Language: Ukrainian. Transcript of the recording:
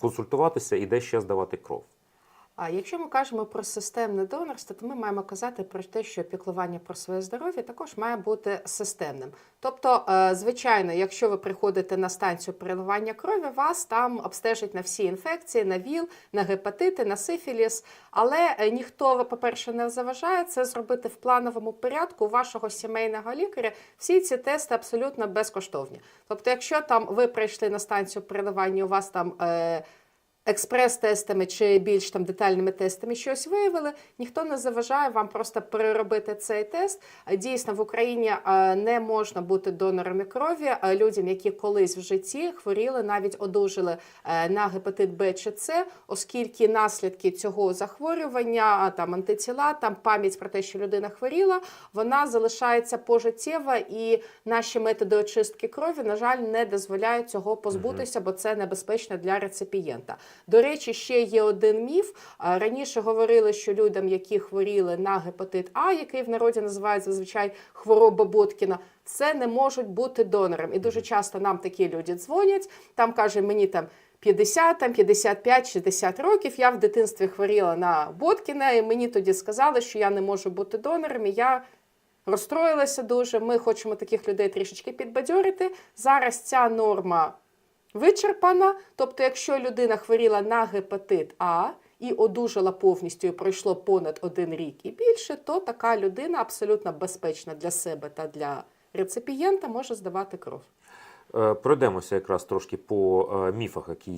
консультуватися і де ще здавати кров. А якщо ми кажемо про системне донорство, то ми маємо казати про те, що піклування про своє здоров'я також має бути системним. Тобто, е, звичайно, якщо ви приходите на станцію переливання крові, вас там обстежать на всі інфекції, на ВІЛ, на гепатити, на сифіліс. Але е, ніхто, по-перше, не заважає це зробити в плановому порядку у вашого сімейного лікаря. Всі ці тести абсолютно безкоштовні. Тобто, якщо там ви прийшли на станцію переливання, у вас там. Е, експрес-тестами чи більш там детальними тестами щось виявили, ніхто не заважає вам просто переробити цей тест. Дійсно, в Україні е, не можна бути донорами крові е, людям, які колись в житті хворіли, навіть одужали е, на гепатит Б чи С, оскільки наслідки цього захворювання, там антитіла, там пам'ять про те, що людина хворіла, вона залишається пожиттєва, і наші методи очистки крові, на жаль, не дозволяють цього позбутися, бо це небезпечно для реципієнта. До речі, ще є один міф. Раніше говорили, що людям, які хворіли на гепатит А, який в народі називають зазвичай хвороба Боткіна, це не можуть бути донором. І дуже часто нам такі люди дзвонять. Там каже, мені там. 50, там 55, 60 років. Я в дитинстві хворіла на Боткіна, і мені тоді сказали, що я не можу бути донором. І я розстроїлася дуже. Ми хочемо таких людей трішечки підбадьорити. Зараз ця норма вичерпана. Тобто, якщо людина хворіла на гепатит А і одужала повністю і пройшло понад один рік і більше, то така людина абсолютно безпечна для себе та для реципієнта може здавати кров. Е, Пройдемося якраз трошки по е, міфах, які